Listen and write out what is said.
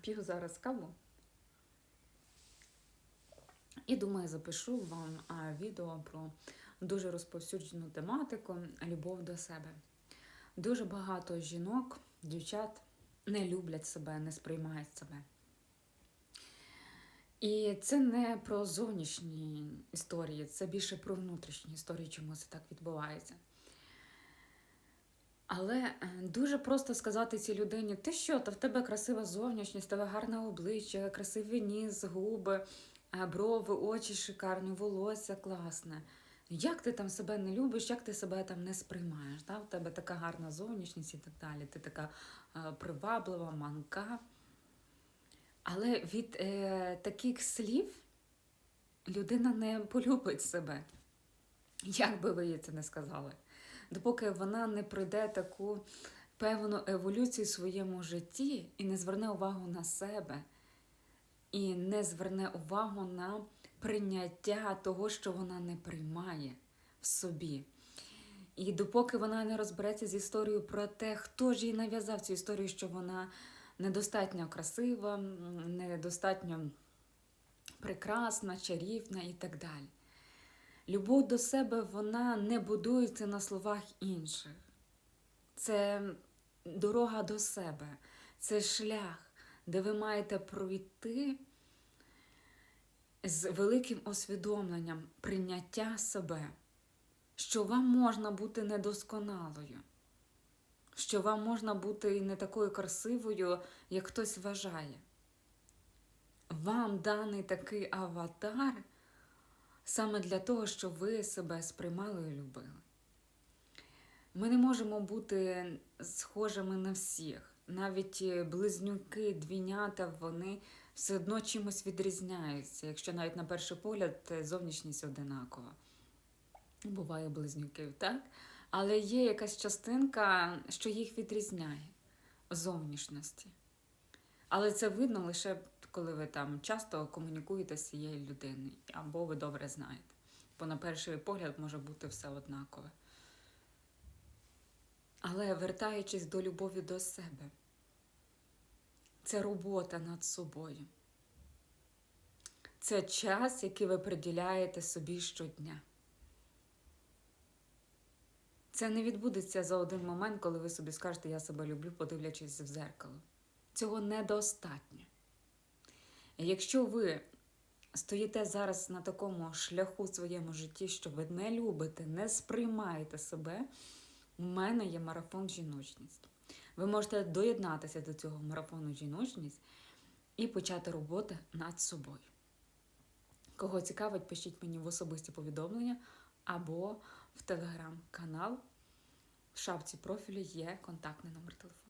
П'ю зараз каву. І думаю, запишу вам відео про дуже розповсюджену тематику любов до себе. Дуже багато жінок, дівчат не люблять себе, не сприймають себе. І це не про зовнішні історії, це більше про внутрішні історії, чому це так відбувається. Але е, дуже просто сказати цій людині: ти що, та в тебе красива зовнішність, тебе гарне обличчя, красивий ніс, губи, е, брови, очі шикарні, волосся класне. Як ти там себе не любиш, як ти себе там не сприймаєш? Да? В тебе така гарна зовнішність і так далі. Ти така е, приваблива, манка. Але від е, таких слів людина не полюбить себе. Як би ви їй це не сказали? Допоки вона не пройде таку певну еволюцію в своєму житті і не зверне увагу на себе, і не зверне увагу на прийняття того, що вона не приймає в собі. І допоки вона не розбереться з історією про те, хто ж їй нав'язав цю історію, що вона недостатньо красива, недостатньо прекрасна, чарівна і так далі. Любов до себе вона не будується на словах інших. Це дорога до себе, це шлях, де ви маєте пройти з великим усвідомленням прийняття себе, що вам можна бути недосконалою, що вам можна бути не такою красивою, як хтось вважає. Вам даний такий аватар саме для того, щоб ви себе сприймали і любили. Ми не можемо бути схожими на всіх. Навіть близнюки, двійнята, вони все одно чимось відрізняються, якщо навіть на перший погляд зовнішність одинакова. Буває близнюків, так? Але є якась частинка, що їх відрізняє зовнішності. Але це видно лише коли ви там часто комунікуєте з цією людиною, або ви добре знаєте. Бо на перший погляд може бути все однакове. Але вертаючись до любові до себе, це робота над собою. Це час, який ви приділяєте собі щодня. Це не відбудеться за один момент, коли ви собі скажете, я себе люблю, подивлячись в зеркало. Цього недостатньо. Якщо ви стоїте зараз на такому шляху в своєму житті, що ви не любите, не сприймаєте себе, у мене є марафон жіночність. Ви можете доєднатися до цього марафону жіночність і почати роботу над собою. Кого цікавить, пишіть мені в особисті повідомлення або в телеграм-канал. В шапці профілю є контактний номер телефону.